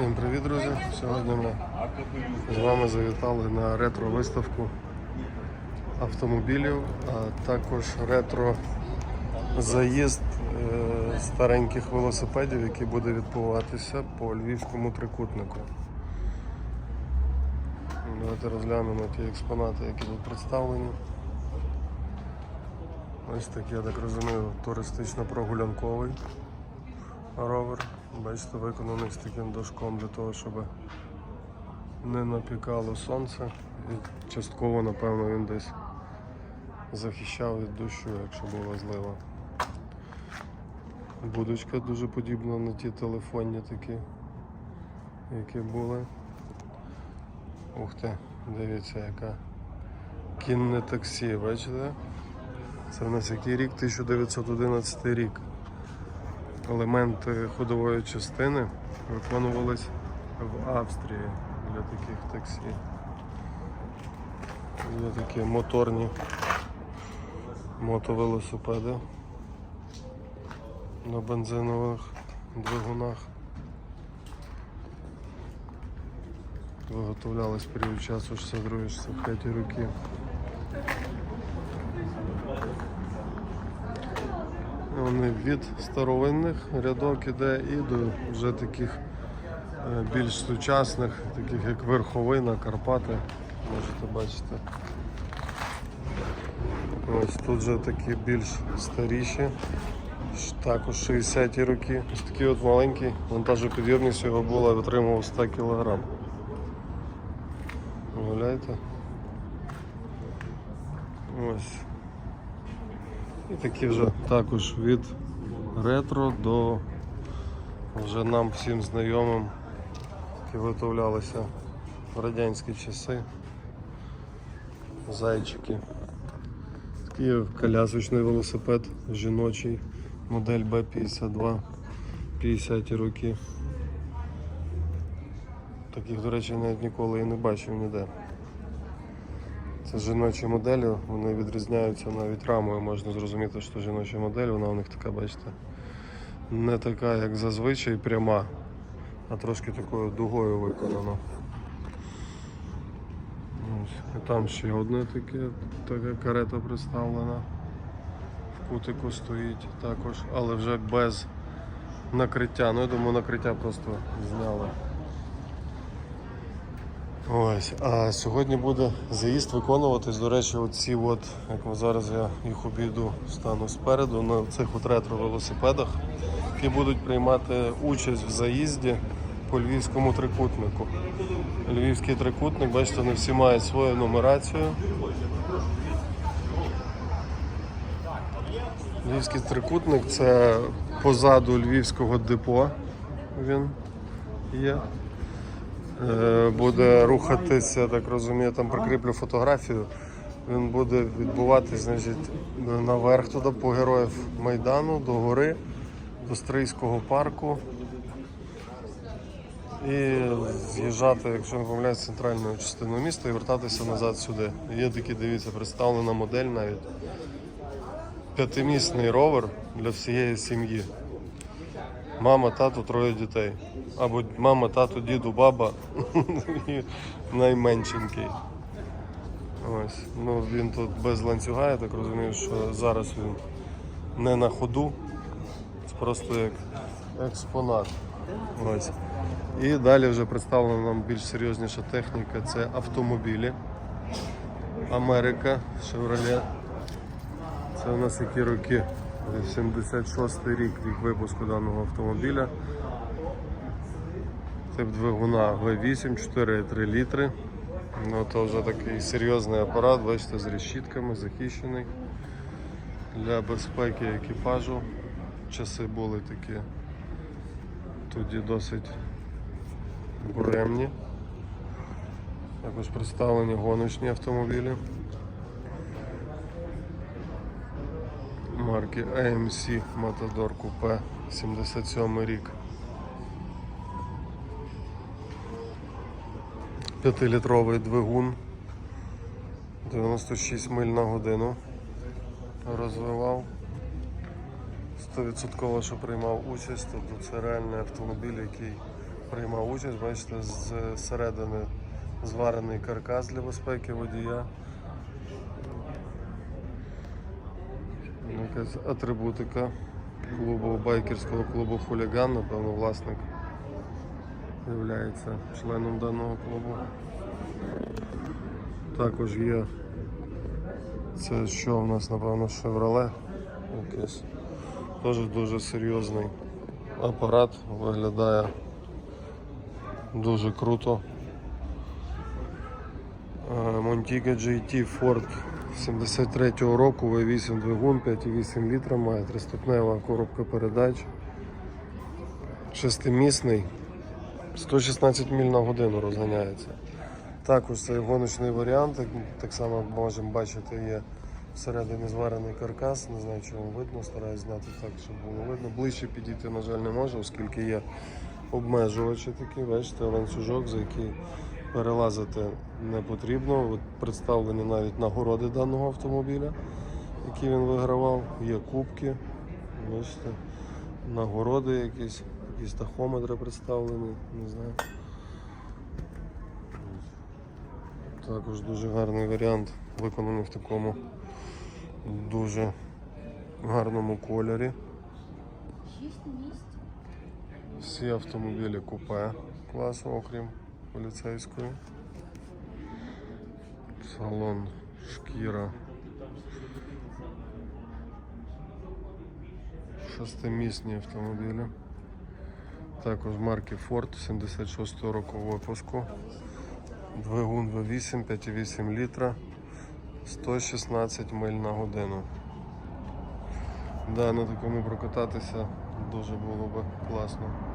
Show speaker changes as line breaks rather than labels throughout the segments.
Всім привіт, друзі! Сьогодні ми з вами завітали на ретро-виставку автомобілів, а також ретро-заїзд е, стареньких велосипедів, який буде відбуватися по львівському трикутнику. Давайте розглянемо ті експонати, які тут представлені. Ось такий, я так розумію, туристично-прогулянковий ровер. Бачите, виконаний з таким дошком для того, щоб не напікало сонце. І частково, напевно, він десь захищав від дощу, якщо була злива. Будочка дуже подібна на ті телефонні такі, які були. Ух ти, дивіться, яка кінне таксі, бачите? Це в нас який рік? 1911 рік. Елементи ходової частини виконувались в Австрії для таких таксі. Є такі моторні мотовелосипеди на бензинових двигунах. Виготовлялись період часу 62-65 роки. Вони від старовинних рядок іде і до вже таких е, більш сучасних, таких як верховина, Карпати. Можете бачити. Ось тут вже такі більш старіші, також 60-ті роки. Ось такий от маленький, вантажопідйомність його була, витримував 100 кг. Уявляєте? Ось. І такі вже також від ретро до вже нам всім знайомим, які виготовлялися в радянські часи. Зайчики. Такий колясочний велосипед жіночий, модель B52, 50 роки. Таких, до речі, навіть ніколи і не бачив ніде. Це жіночі моделі, вони відрізняються навіть рамою, можна зрозуміти, що жіноча модель, вона у них така, бачите, не така, як зазвичай пряма, а трошки такою дугою виконана. Ось. І там ще одне таке, така карета представлена. В кутику стоїть також, але вже без накриття. Ну я думаю, накриття просто зняли. Ось, а сьогодні буде заїзд виконуватись. До речі, оці от, як зараз я їх обійду, стану спереду на цих от ретро-велосипедах, які будуть приймати участь в заїзді по львівському трикутнику. Львівський трикутник, бачите, не всі мають свою нумерацію. Львівський трикутник це позаду львівського депо. Він є. Е, буде рухатися, так розумію, там прикріплю фотографію. Він буде відбуватись, значить, наверх туди по героїв Майдану, до гори, до Стрийського парку. І з'їжджати, якщо не помиляюсь, центральною частиною міста і вертатися назад сюди. Є такі, дивіться, представлена модель навіть. П'ятимісний ровер для всієї сім'ї. Мама, тато, троє дітей. Або мама, тато, діду, баба і найменшенький. Ось. Ну, він тут без ланцюга, я так розумію, що зараз він не на ходу. Просто як експонат. Ось. І далі вже представлена нам більш серйозніша техніка це автомобілі. Америка, Chevrolet. Це у нас які роки? 76 рік, рік випуску даного автомобіля. Тип двигуна V8, 4,3 літри. Ну, то вже такий серйозний апарат, бачите, з решітками, захищений для безпеки екіпажу. Часи були такі тоді досить буремні. Також представлені гоночні автомобілі. Марки AMC Matador Coupe 77 рік. 5-літровий двигун 96 миль на годину розвивав. 100% що приймав участь, тобто це реальний автомобіль, який приймав участь, бачите, з середини зварений каркас для безпеки водія. Якась атрибутика клубу байкерського клубу хуліган, напевно, власник є членом даного клубу. Також є це що в нас, напевно, Chevrolet якийсь. Теж дуже серйозний апарат, виглядає дуже круто. Е, GT Ford 73-го року V8 двигун 5,8 літра має триступнева коробка передач. Шестимісний, 116 миль на годину розганяється. Також це гоночний варіант, так, само можемо бачити, є всередині зварений каркас, не знаю, вам видно, стараюсь зняти так, щоб було видно. Ближче підійти, на жаль, не можу, оскільки є обмежувачі такі, бачите, ланцюжок, за який перелазити не потрібно. От представлені навіть нагороди даного автомобіля, які він вигравав. Є кубки, бачите, нагороди якісь, якісь тахометри представлені, не знаю. Також дуже гарний варіант, виконаний в такому дуже гарному кольорі. Всі автомобілі купе класу, окрім поліцейської. Салон шкіра. Шестимісні автомобілі. Також марки Ford 76 року випуску. Двигун V8, 5,8 літра, 116 миль на годину. Да, на такому прокататися дуже було би класно.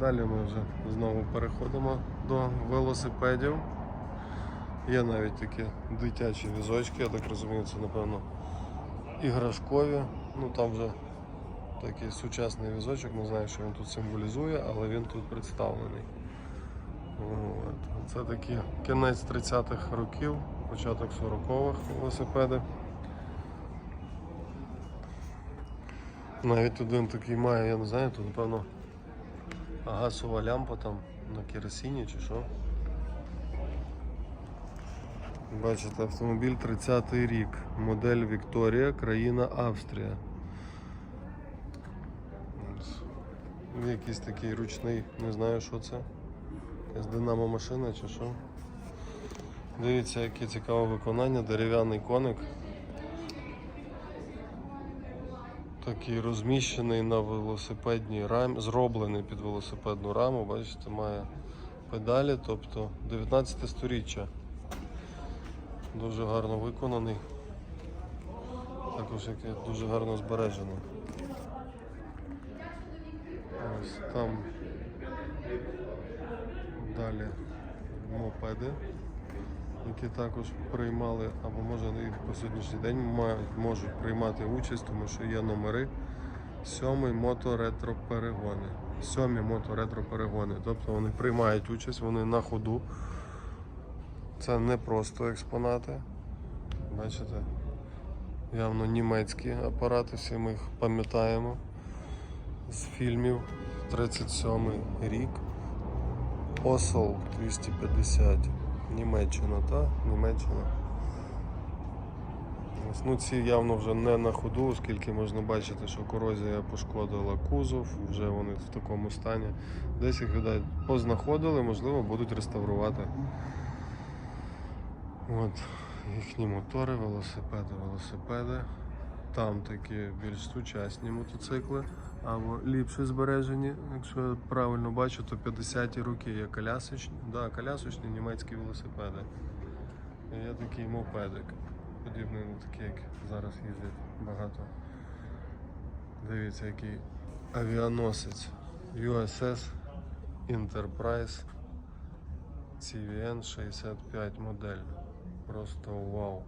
Далі ми вже знову переходимо до велосипедів. Є навіть такі дитячі візочки, я так розумію, це напевно іграшкові. Ну там вже такий сучасний візочок, не знаю, що він тут символізує, але він тут представлений. От. Це такі кінець 30-х років, початок 40-х велосипеди. Навіть один такий має, я не знаю, тут напевно газова лямпа там на керосині чи що. Бачите, автомобіль 30-й рік. Модель Вікторія, країна Австрія. Якийсь такий ручний, не знаю що це. Якась динамо машина чи що. Дивіться, яке цікаве виконання, дерев'яний коник. Такий розміщений на велосипедній рамі, зроблений під велосипедну раму, бачите, має педалі, тобто 19 сторіччя. Дуже гарно виконаний. Також дуже гарно збережений. Ось там далі мопеди, які також приймали, або може і по сьогоднішній день мають, можуть приймати участь, тому що є номери. Сьомий моторетро перегони. Сьомі моторетро перегони. Тобто вони приймають участь, вони на ходу. Це не просто експонати. Бачите? Явно німецькі апарати, всі ми їх пам'ятаємо з фільмів 37 рік. Осол 250. Німеччина, та? Німеччина. Ось, Ну, ці явно вже не на ходу, оскільки можна бачити, що корозія пошкодила кузов, вже вони в такому стані. Десь їх видать, познаходили, можливо, будуть реставрувати. От, їхні мотори, велосипеди, велосипеди. Там такі більш сучасні мотоцикли або ліпше збережені, якщо я правильно бачу, то 50-ті роки є колясочні, да, колясочні німецькі велосипеди. Є такий мопедик, подібний на такий, як зараз їздять багато. Дивіться, який авіаносець USS Enterprise CVN 65 модель. Просто вау.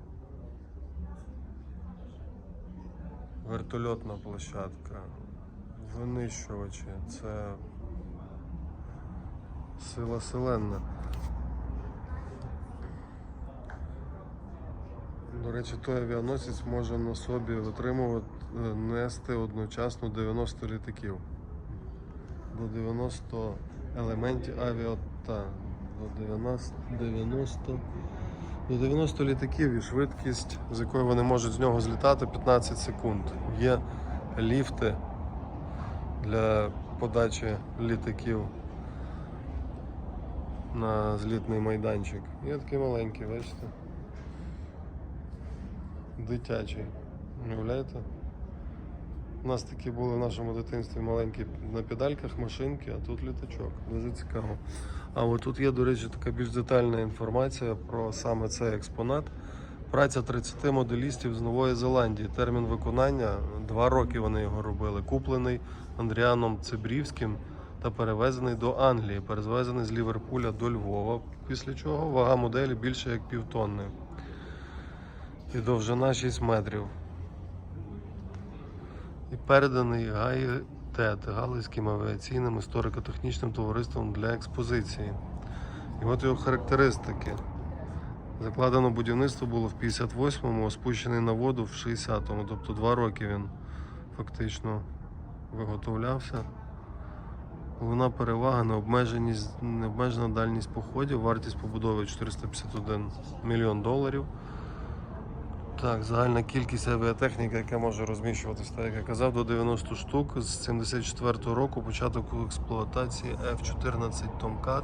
Вертольотна площадка, винищувачі, це сила селенна. До речі, той авіаносець може на собі витримувати, е, нести одночасно 90 літаків. до 90 елементів авіа та до 90, 90 до 90 літаків і швидкість, з якою вони можуть з нього злітати 15 секунд. Є ліфти для подачі літаків на злітний майданчик. Є такий маленький, бачите? Дитячий. Уявляєте? У нас такі були в нашому дитинстві маленькі на педальках машинки, а тут літачок. Дуже цікаво. А от тут є, до речі, така більш детальна інформація про саме цей експонат. Праця 30 моделістів з Нової Зеландії. Термін виконання два роки вони його робили. Куплений Андріаном Цибрівським та перевезений до Англії. Перевезений з Ліверпуля до Львова. Після чого вага моделі більше як півтонни. І довжина 6 метрів. І переданий ГАІ-ТЕТ Галицьким авіаційним історико-технічним товариством для експозиції. І от його характеристики. Закладено будівництво було в 58-му, а спущений на воду в 60-му, тобто два роки він фактично виготовлявся. Головна перевага необмеженість, необмежена дальність походів, вартість побудови 451 мільйон доларів. Так, загальна кількість авіатехніки, яка може розміщуватися, так як я казав, до 90 штук. З 74 року початок експлуатації F-14 Tomcat.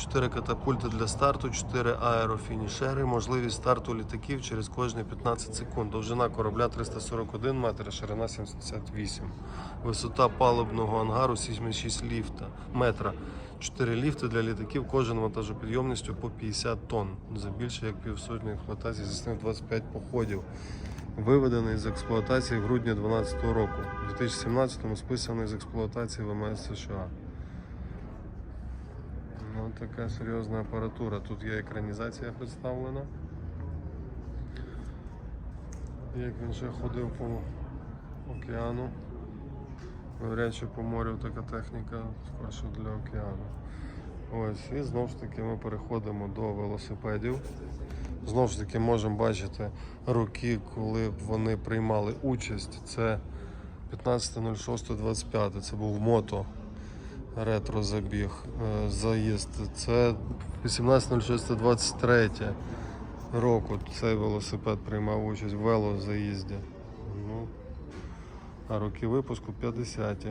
4 катапульти для старту, 4 аерофінішери, можливість старту літаків через кожні 15 секунд. Довжина корабля 341 метр, ширина 78. Висота палубного ангару 76 ліфта, метра. 4 ліфти для літаків, кожен вантажопідйомністю по 50 тонн. За більше як півсотні експлуатації здійснив 25 походів. Виведений з експлуатації в грудні 2012 року. У 2017-му списаний з експлуатації ВМС США. Ну, така серйозна апаратура. Тут є екранізація представлена. Як він ще ходив по океану. Навряд чи по морю така техніка, спершу для океану. Ось, і знову ж таки ми переходимо до велосипедів. Знову ж таки можемо бачити роки, коли вони приймали участь. Це 15.06.25, це був мото ретро забіг, е, заїзд. Це 18.06.23 року цей велосипед приймав участь в велозаїзді. Ну, а роки випуску 50-ті.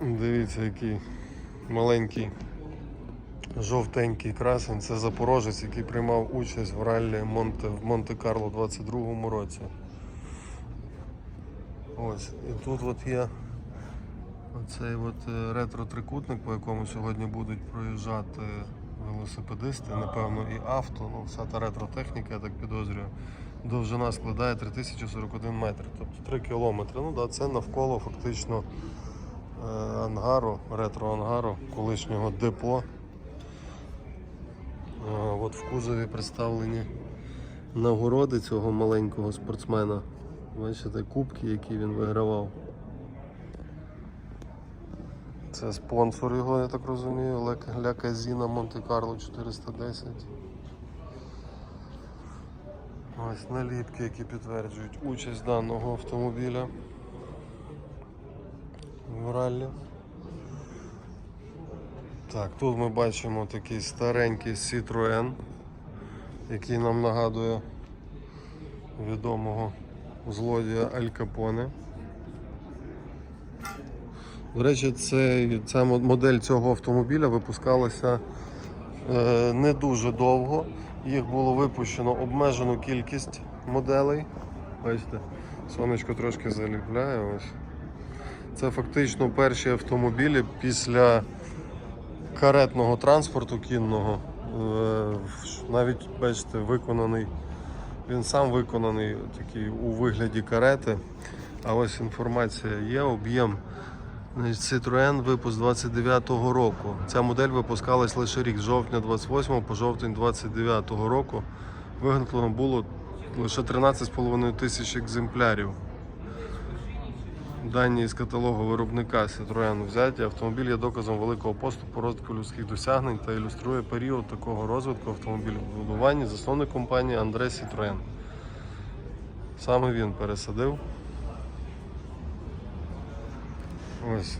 Дивіться, який маленький жовтенький красень. Це запорожець, який приймав участь в раллі Монте, в Монте-Карло у 22-му році. Ось, і тут от є оцей от е, ретро-трикутник, по якому сьогодні будуть проїжджати велосипедисти, напевно, і авто, ну вся та ретро-техніка, я так підозрюю. Довжина складає 3041 метр, тобто 3 кілометри. Ну да, це навколо фактично е, ангару, ретро-ангару, колишнього депо. Е, От в кузові представлені нагороди цього маленького спортсмена. Бачите, кубки, які він вигравав. Це спонсор його, я так розумію, Ля Казіна Монте-Карло 410. Ось наліпки, які підтверджують участь даного автомобіля в раллі. Так, тут ми бачимо такий старенький Citroën, який нам нагадує відомого злодія Аль Капоне. До речі, це, ця модель цього автомобіля випускалася е, не дуже довго. Їх було випущено обмежену кількість моделей. Бачите, сонечко трошки заліпляє. Це фактично перші автомобілі після каретного транспорту кінного. Е, Навіть бачите, виконаний він сам виконаний такий у вигляді карети. А ось інформація є, об'єм. Citroen випуск 29-го року. Ця модель випускалась лише рік з жовтня 28 по жовтень 29-го року. Виготовлено було лише 13,5 тисяч екземплярів. Дані з каталогу виробника Citroën взяті. Автомобіль є доказом великого поступу розвитку людських досягнень та ілюструє період такого розвитку автомобілебудування засновник компанії Андре Citroën. Саме він пересадив. Ось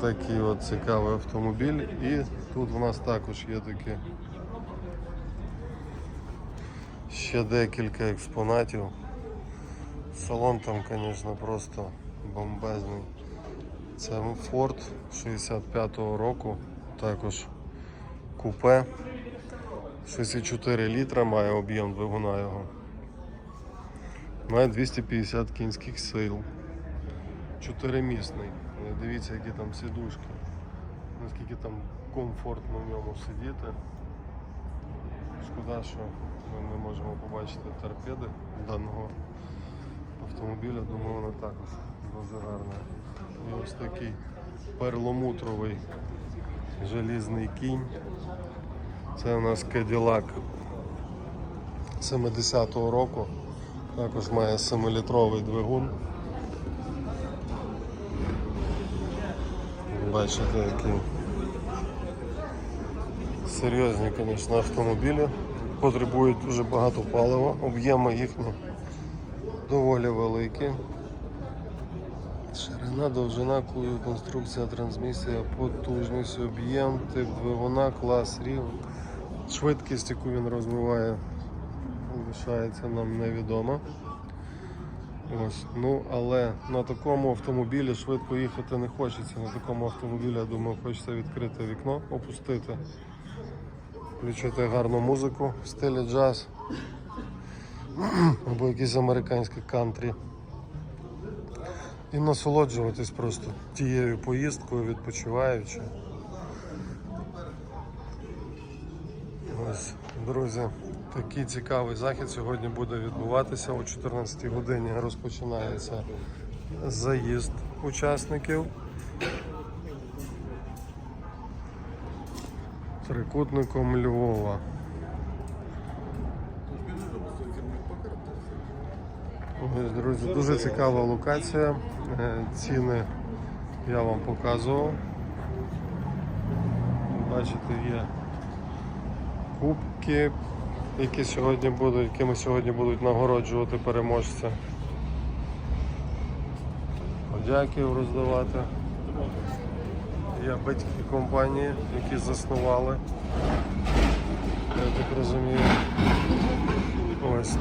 такий от цікавий автомобіль. І тут у нас також є такі ще декілька експонатів. Салон там, звісно, просто бомбезний. Це Ford 65-го року, також купе. 64 літра має об'єм двигуна його. Має 250 кінських сил. Чотиримісний. Дивіться, які там сідушки. Наскільки там комфортно в ньому сидіти. Шкода, що ми не можемо побачити торпеди даного автомобіля. Думаю, вона також дуже гарна. І ось такий перламутровий желізний кінь. Це у нас Cadillac 70-го року. Також має 7-літровий двигун. Бачите, які серйозні, звісно, автомобілі. Потребують дуже багато палива, об'єми їхні доволі великі. Ширина, довжина, конструкція, трансмісія, потужність, об'єм, тип двигуна, клас, рівень. Швидкість, яку він розвиває, лишається нам невідома. Ось. Ну, але на такому автомобілі швидко їхати не хочеться. На такому автомобілі, я думаю, хочеться відкрити вікно, опустити, включити гарну музику в стилі джаз або якийсь американський кантрі. І насолоджуватись просто тією поїздкою, відпочиваючи. Ось, друзі, такий цікавий захід сьогодні буде відбуватися о 14 годині. Розпочинається заїзд учасників. Трикутником Львова. Ось, друзі, дуже цікава локація. Е, Ціни я вам показував. Бачите, є кубки, які сьогодні будуть, якими сьогодні будуть нагороджувати переможця. Подяків роздавати. Є батьки компанії, які заснували. Я так розумію.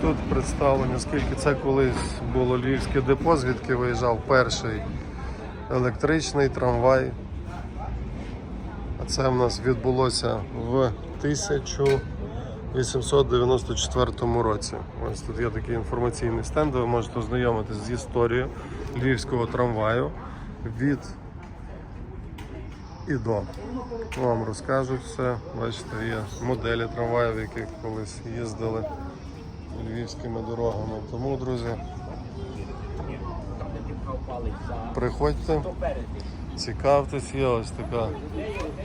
Тут представлено, оскільки це колись було львівське депо, звідки виїжджав перший електричний трамвай. А це в нас відбулося в 1894 році. Ось тут є такий інформаційний стенд, де ви можете ознайомитися з історією львівського трамваю від і до. Вам розкажуть все. Бачите, є моделі трамваїв, які колись їздили львівськими дорогами. Тому, друзі, приходьте, цікавтесь, є ось така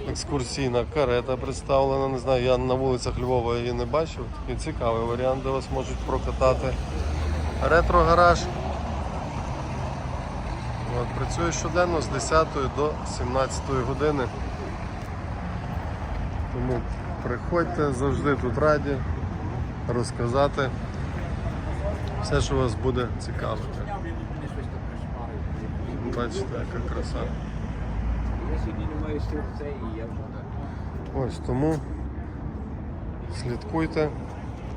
екскурсійна карета представлена. Не знаю, я на вулицях Львова її не бачив. Такий цікавий варіант, де вас можуть прокатати. Ретро-гараж. Працює щоденно з 10 до 17 години. Тому приходьте, завжди тут раді розказати все, що вас буде цікавити. Бачите, яка краса. Ось тому слідкуйте,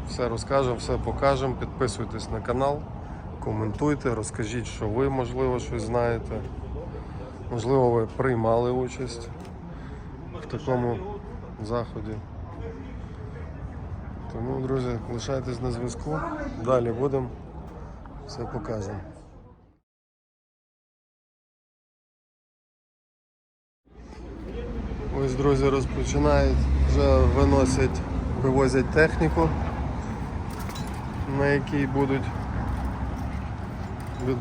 все розкажемо, все покажемо. Підписуйтесь на канал, коментуйте, розкажіть, що ви, можливо, щось знаєте. Можливо, ви приймали участь в такому заході. Тому, друзі, лишайтесь на зв'язку. Далі будемо. Все покажемо. Ось, друзі, розпочинають, вже виносять, вивозять техніку, на якій будуть,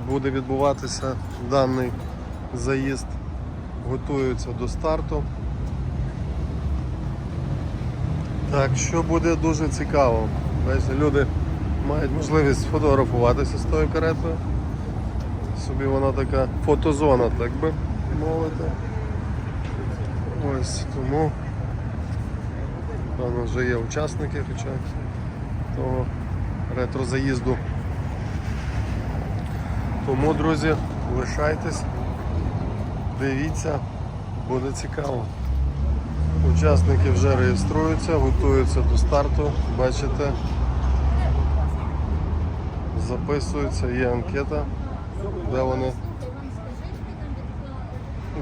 буде відбуватися даний заїзд. Готуються до старту. Так, що буде дуже цікаво. Люди мають можливість сфотографуватися з тою каретою. Собі вона така фотозона, так би мовити. Ось тому певно вже є учасники, хоча того ретро-заїзду. Тому, друзі, лишайтесь, дивіться, буде цікаво. Учасники вже реєструються, готуються до старту. Бачите, записуються, є анкета, де вони,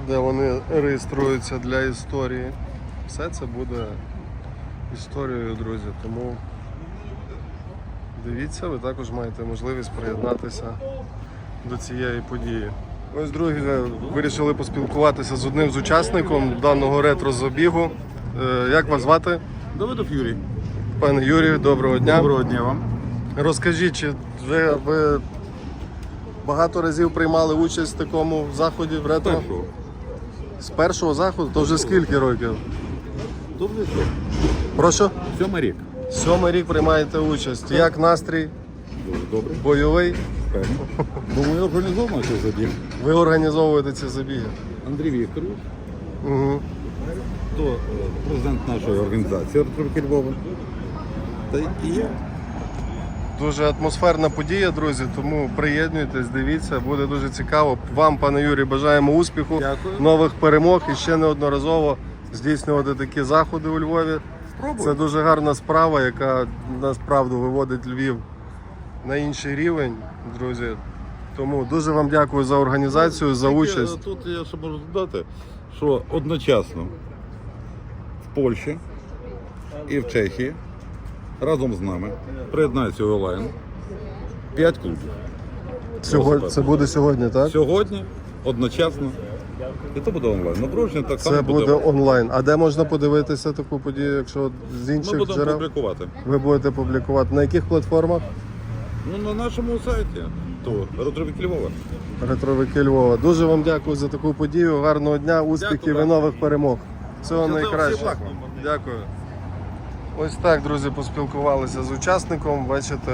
де вони реєструються для історії. Все це буде історією, друзі. Тому дивіться, ви також маєте можливість приєднатися до цієї події. Ось друзі, вирішили поспілкуватися з одним з учасником даного ретро-забігу. Е, Як вас звати?
Давидов Юрій.
Пане Юрію, доброго дня.
Доброго дня вам.
Розкажіть, чи вже ви багато разів приймали участь в такому заході в ретро?
Першого.
З першого заходу? То вже скільки років?
Добре.
Прошу?
Сьомий рік.
Сьомий рік приймаєте участь. Як настрій?
Дуже добре.
Бойовий?
Певно. Думаю, організовано цей забіг.
Ви організовуєте ці забіги?
Андрій Вікторович,
Угу.
то е, президент нашої організації Артур Львова. Та і я.
Дуже атмосферна подія, друзі. Тому приєднуйтесь, дивіться, буде дуже цікаво. Вам, пане Юрій, бажаємо успіху,
Дякую.
нових перемог і ще неодноразово здійснювати такі заходи у Львові.
Спробуй.
Це дуже гарна справа, яка насправді виводить Львів на інший рівень, друзі. Тому дуже вам дякую за організацію, за
Тільки,
участь.
е, Тут я ще можу додати, що одночасно в Польщі і в Чехії разом з нами приєднається онлайн 5 клубів.
Сьогодні це буде сьогодні, так?
Сьогодні одночасно. І то буде онлайн. Нагородження так само
Це буде онлайн. А де можна подивитися таку подію, якщо з
Ми
інших
будемо
джерел?
публікувати.
Ви будете публікувати на яких платформах?
Ну, на нашому сайті, то Родровик Львова.
Ретровики Львова. Дуже вам дякую за таку подію. Гарного дня, успіхів і нових перемог. Всього найкращого. Дякую. Ось так, друзі, поспілкувалися з учасником. Бачите,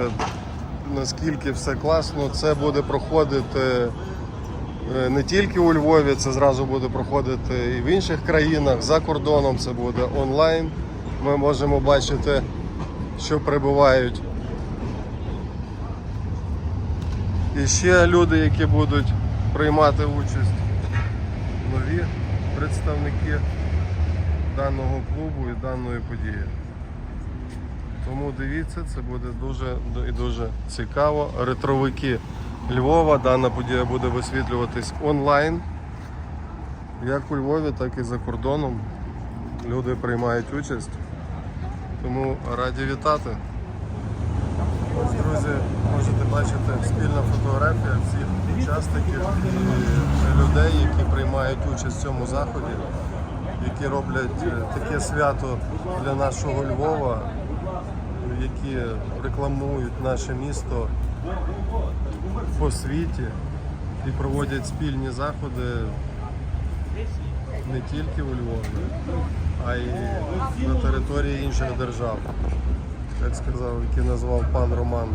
наскільки все класно. Це буде проходити е, не тільки у Львові, це зразу буде проходити і в інших країнах. За кордоном це буде онлайн. Ми можемо бачити, що прибувають І ще люди, які будуть приймати участь, нові представники даного клубу і даної події. Тому дивіться, це буде дуже і дуже цікаво. Ретровики Львова. Дана подія буде висвітлюватись онлайн. Як у Львові, так і за кордоном. Люди приймають участь. Тому раді вітати. Бачити спільна фотографія всіх учасників і людей, які приймають участь в цьому заході, які роблять е, таке свято для нашого Львова, які рекламують наше місто по світі і проводять спільні заходи не тільки у Львові, а й на території інших держав як сказав, який назвав пан Роман.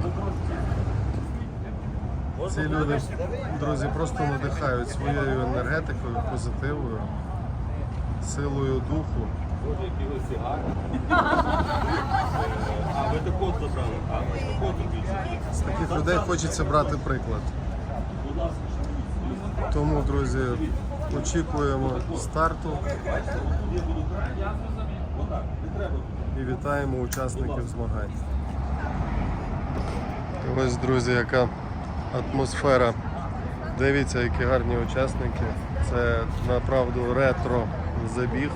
Ці люди, друзі, просто надихають своєю енергетикою, позитивою, силою духу. З таких людей хочеться брати приклад. Тому, друзі, очікуємо старту і вітаємо учасників змагань. Ось, друзі, яка атмосфера. Дивіться, які гарні учасники. Це направду ретро забіг.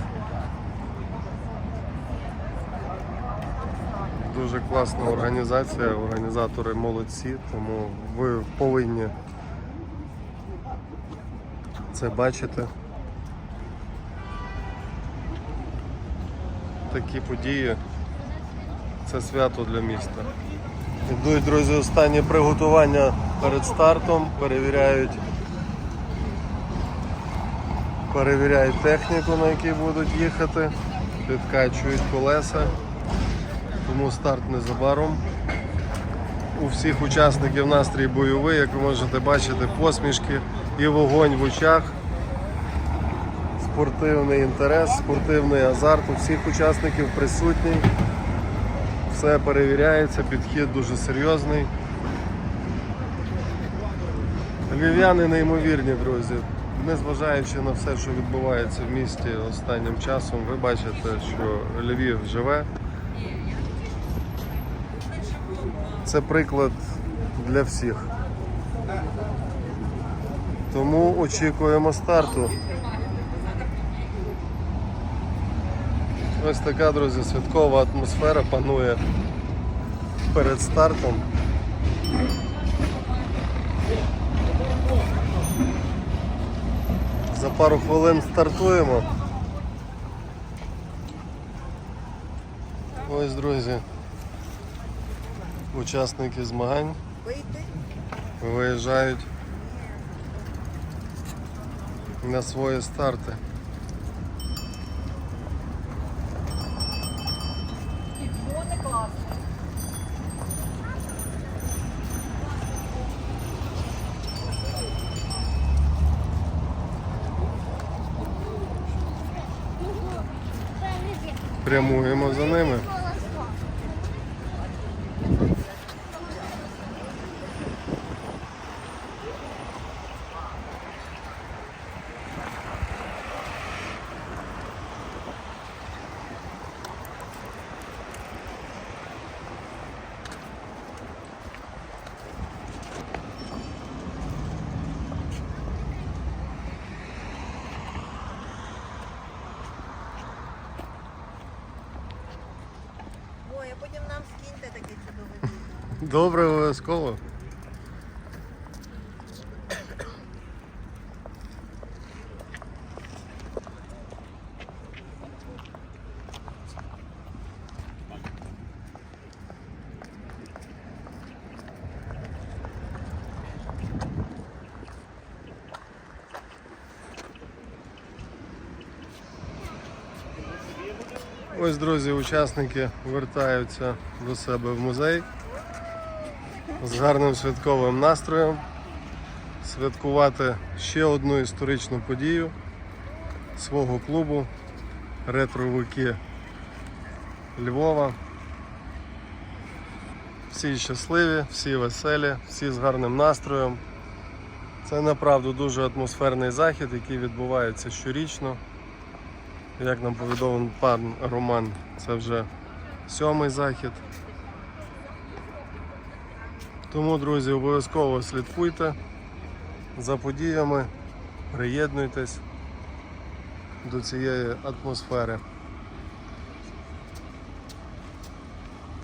Дуже класна організація, організатори молодці, тому ви повинні це бачити. такі події. Це свято для міста. Йдуть, друзі, останні приготування перед стартом, перевіряють, перевіряють техніку, на якій будуть їхати, підкачують колеса, тому старт незабаром. У всіх учасників настрій бойовий, як ви можете бачити, посмішки і вогонь в очах спортивний інтерес, спортивний азарт у всіх учасників присутній. Все перевіряється, підхід дуже серйозний. Львів'яни неймовірні, друзі. Незважаючи на все, що відбувається в місті останнім часом, ви бачите, що Львів живе. Це приклад для всіх. Тому очікуємо старту. Ось така, друзі, святкова атмосфера панує перед стартом. Пару хвилин стартуємо. Ось, друзі, учасники змагань виїжджають на свої старти. Прямуємо за ними. Добре, обов'язково. Ось, друзі, учасники вертаються до себе в музей з гарним святковим настроєм. Святкувати ще одну історичну подію свого клубу Ретровики Львова. Всі щасливі, всі веселі, всі з гарним настроєм. Це направду дуже атмосферний захід, який відбувається щорічно. Як нам повідомив пан Роман, це вже сьомий захід. Тому, друзі, обов'язково слідкуйте за подіями, приєднуйтесь до цієї атмосфери.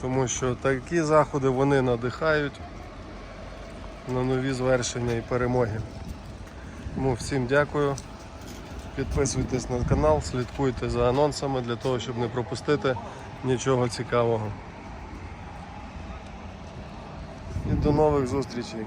Тому що такі заходи вони надихають на нові звершення і перемоги. Тому всім дякую. Підписуйтесь на канал, слідкуйте за анонсами для того, щоб не пропустити нічого цікавого. І до нових зустрічей.